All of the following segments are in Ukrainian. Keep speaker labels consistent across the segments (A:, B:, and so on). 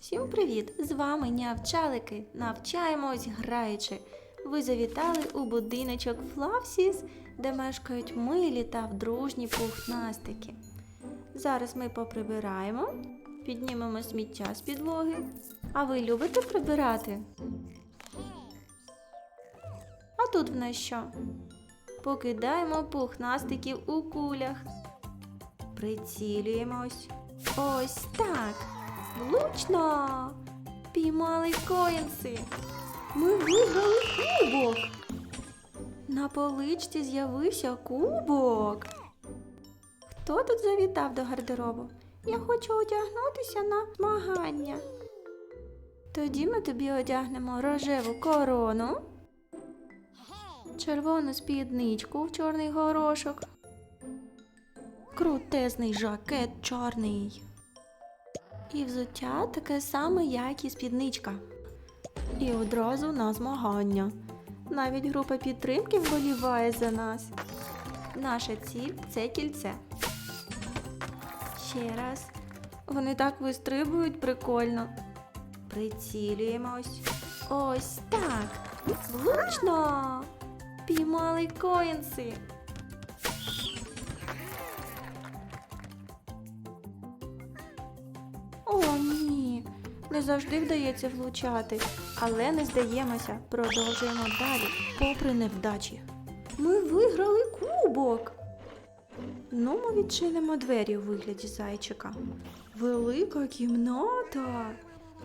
A: Всім привіт! З вами нявчалики. Навчаємось граючи. Ви завітали у будиночок Флавсіс, де мешкають милі та дружні пухнастики. Зараз ми поприбираємо, піднімемо сміття з підлоги. А ви любите прибирати? А тут в нас що? Покидаємо пухнастиків у кулях. Прицілюємось. Ось так. Влучно! Піймали коїнси. Ми виграли кубок. На поличці з'явився кубок. Хто тут завітав до гардеробу? Я хочу одягнутися на змагання. Тоді ми тобі одягнемо рожеву корону, червону спідничку в чорний горошок, крутезний жакет чорний. І взуття таке саме, як і спідничка. І одразу на змагання. Навіть група підтримки вболіває за нас. Наша ціль це кільце. Ще раз. Вони так вистрибують прикольно. Прицілюємось. Ось так. Влучно! Піймали коїнси. Не завжди вдається влучати, але не здаємося, продовжуємо далі, попри невдачі. Ми виграли кубок. Ну, ми відчинимо двері у вигляді зайчика. Велика кімната.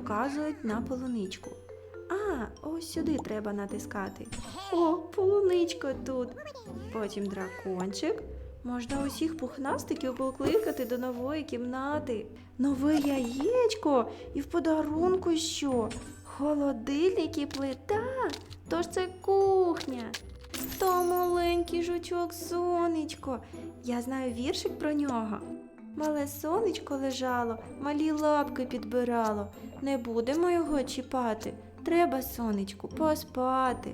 A: Вказують на полуничку. А, ось сюди треба натискати. О, полуничко тут. Потім дракончик. Можна усіх пухнастиків покликати до нової кімнати. Нове яєчко і в подарунку що? Холодильник і плита? Тож це кухня. То маленький жучок сонечко. Я знаю віршик про нього. Мале сонечко лежало, малі лапки підбирало. Не будемо його чіпати. Треба, сонечку, поспати.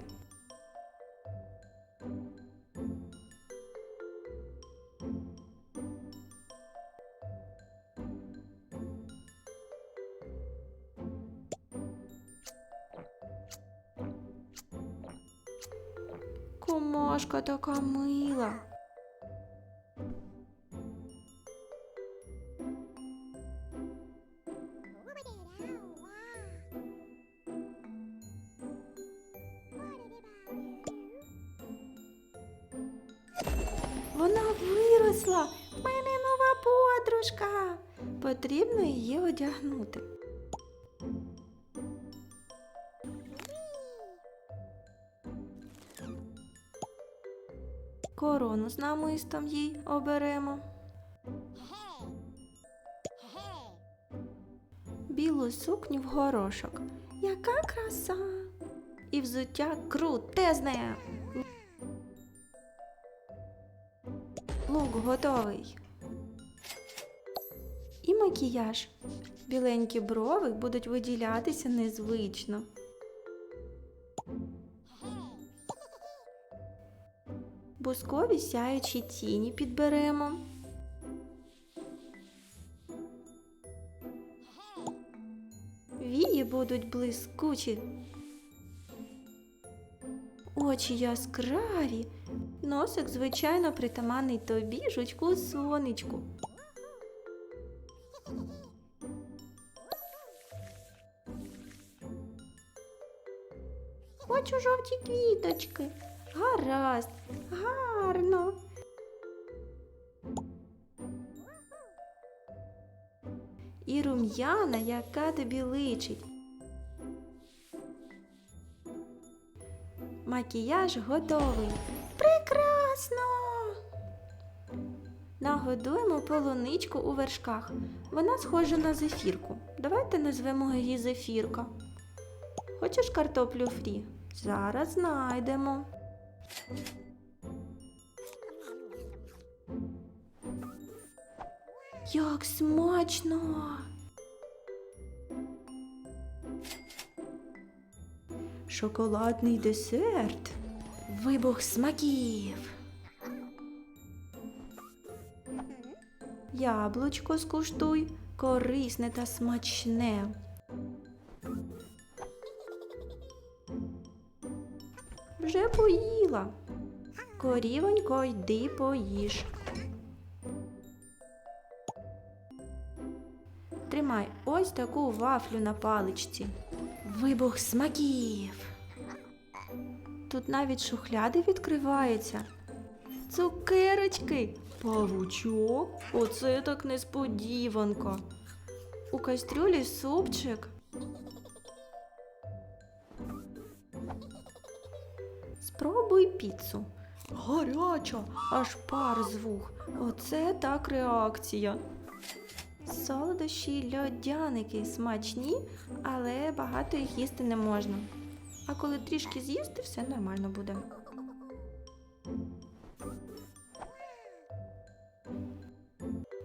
A: Комашка така мила. Вона виросла. В мене нова подружка. Потрібно її одягнути. Корону з намистом їй оберемо. Білу сукню в горошок. Яка краса! І взуття крутезне. Лук готовий. І макіяж. Біленькі брови будуть виділятися незвично. Бускові сяючі тіні підберемо. Вії будуть блискучі. Очі яскраві. Носик, звичайно, притаманний тобі, жучку сонечку. Хочу жовті квіточки. Гаразд, гарно. І рум'яна, яка тобі личить. Макіяж готовий. Прекрасно! Нагодуємо полуничку у вершках. Вона схожа на зефірку. Давайте назвемо її зефірка. Хочеш картоплю фрі? Зараз знайдемо. Як смачно! Шоколадний десерт. Вибух смаків. Яблучко скуштуй, корисне та смачне. Вже поїла. Корівонько, йди поїж. Тримай ось таку вафлю на паличці. Вибух смаків. Тут навіть шухляди відкриваються. Цукерочки, павучок, оце так несподіванка. У кастрюлі супчик. Спробуй піцу. Гаряча, аж пар з. Оце так реакція. Солодощі льодяники смачні, але багато їх їсти не можна. А коли трішки з'їсти, все нормально буде.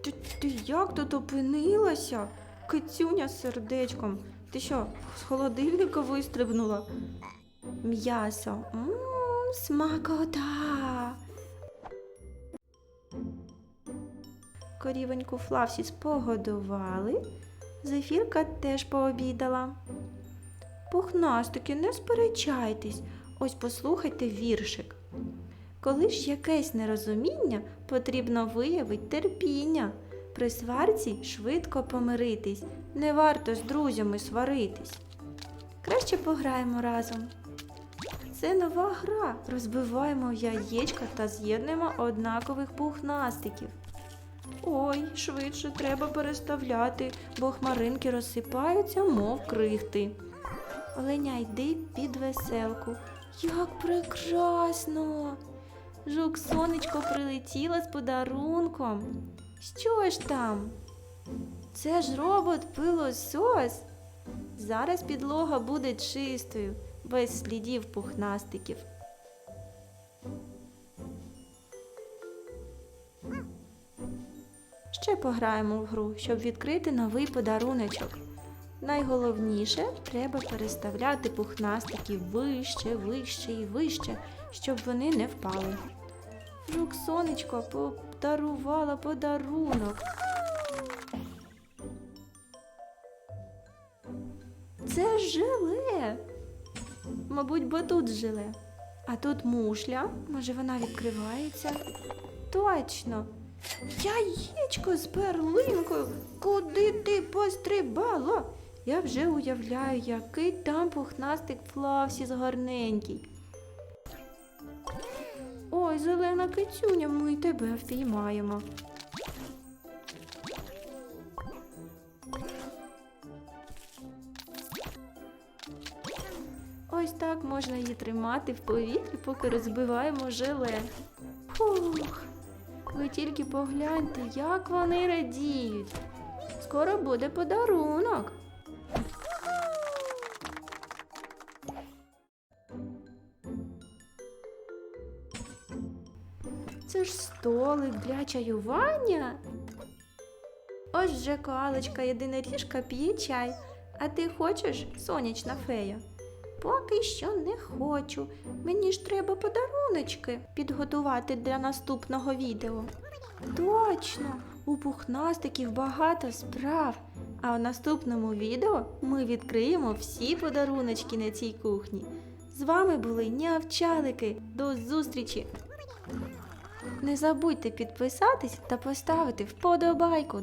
A: Ти, ти як тут опинилася? Кицюня з сердечком. Ти що, з холодильника вистрибнула? М'ясо. Мм, смакота. Корівоньку Флавсіс погодували. Зефірка теж пообідала. Пухнастики, не сперечайтесь. Ось послухайте віршик. Коли ж якесь нерозуміння, потрібно виявити терпіння. При сварці швидко помиритись, не варто з друзями сваритись. Краще пограємо разом. Це нова гра. Розбиваємо яєчка та з'єднуємо однакових пухнастиків. Ой, швидше треба переставляти, бо хмаринки розсипаються, мов крихти. Оленя, йди під веселку. Як прекрасно! Жук сонечко прилетіла з подарунком. Що ж там? Це ж робот пилосос. Зараз підлога буде чистою, без слідів пухнастиків. Ще пограємо в гру, щоб відкрити новий подаруночок. Найголовніше треба переставляти пухнастики вище, вище і вище, щоб вони не впали. Жук сонечко подарувала подарунок. Це желе. Мабуть, бо тут желе. А тут мушля. Може, вона відкривається? Точно. Яєчко з перлинкою. Куди ти пострибала? Я вже уявляю, який там пухнастик Флавсіс гарненький. Ой, зелена кицюня, ми тебе впіймаємо. Можна її тримати в повітрі, поки розбиваємо желе. Фух. Ви тільки погляньте, як вони радіють. Скоро буде подарунок. Це ж столик для чаювання. Ось вже коалочка єдиноріжка п'є чай. А ти хочеш, сонячна фея? Поки що не хочу. Мені ж треба подаруночки підготувати для наступного відео. Точно, у пухнастиків багато справ. А у наступному відео ми відкриємо всі подаруночки на цій кухні. З вами були нявчалики. До зустрічі! Не забудьте підписатись та поставити вподобайку.